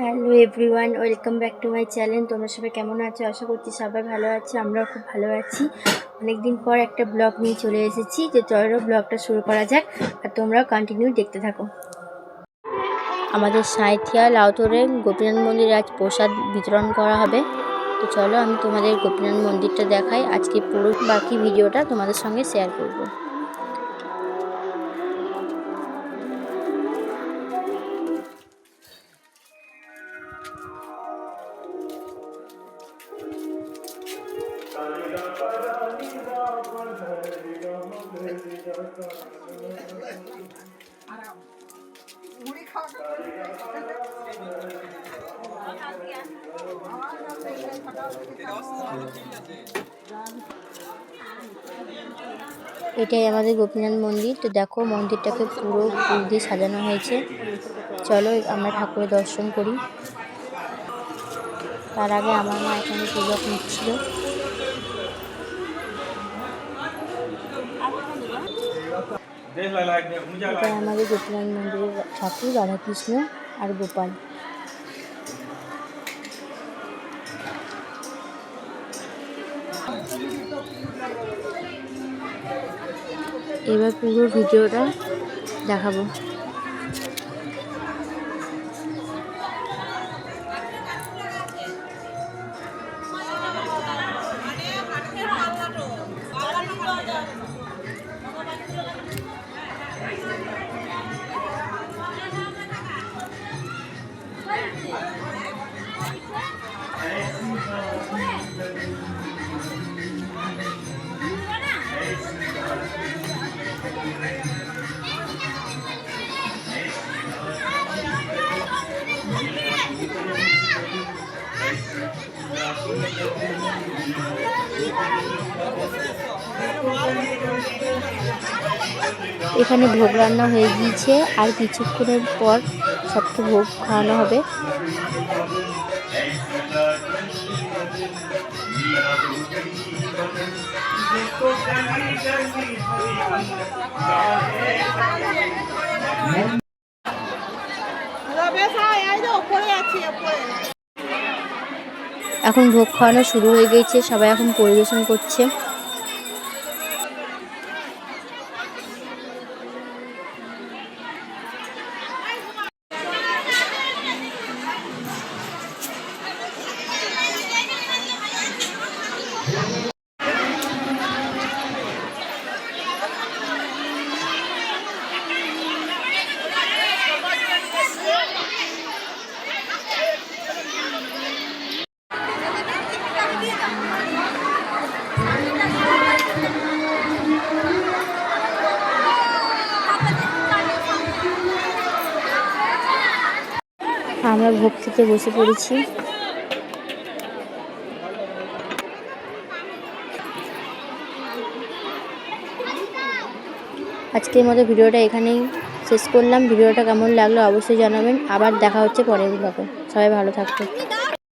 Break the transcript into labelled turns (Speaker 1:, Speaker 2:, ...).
Speaker 1: Hello everyone welcome back to my channel তোমরা সবাই কেমন আছো? আশা করছি সবাই ভালো আছে, আমরাও খুব ভালো আছি। অনেকদিন পর একটা ব্লগ নিয়ে চলে এসেছি যে চলো ব্লগটা শুরু করা যাক আর তোমরাও কন্টিনিউ দেখতে থাকো। আমাদের সাঁথিয়া লাউতরে গোপীনাথ মন্দিরে আজ প্রসাদ বিতরণ করা হবে। তো চলো আমি তোমাদের গোপীনাথ মন্দিরটা দেখাই। আজকে পুরো বাকি ভিডিওটা তোমাদের সঙ্গে শেয়ার করব। এটাই আমাদের গোপীনাথ মন্দির। তো দেখো, মন্দিরটাকে পুরো ফুল দিয়ে সাজানো হয়েছে। চলো, আমরা ঠাকুরের দর্শন করি। তার আগে আমার মা এখানে পুজো নিচ্ছিল এটা আমাদের গোপীনাথ মন্দিরের ঠাকুর রাধাকৃষ্ণ আর গোপাল। এবার পুরো ভিডিওটা দেখাবো। এখানে ভোগ রান্না হয়ে গিয়েছে আর কিছুক্ষণের পর সবকে ভোগ খাওয়ানো হবে। এখন ভোগ খাওয়ানো শুরু হয়ে গিয়েছে সবাই এখন পরিবেশন করছে। আমরা ভোগ বসে পড়েছি। আজকের মতো ভিডিওটা এখানেই শেষ করলাম। ভিডিওটা কেমন লাগল অবশ্যই জানাবেন। আবার দেখা হচ্ছে পরের ব্লগে। সবাই ভালো থাকবে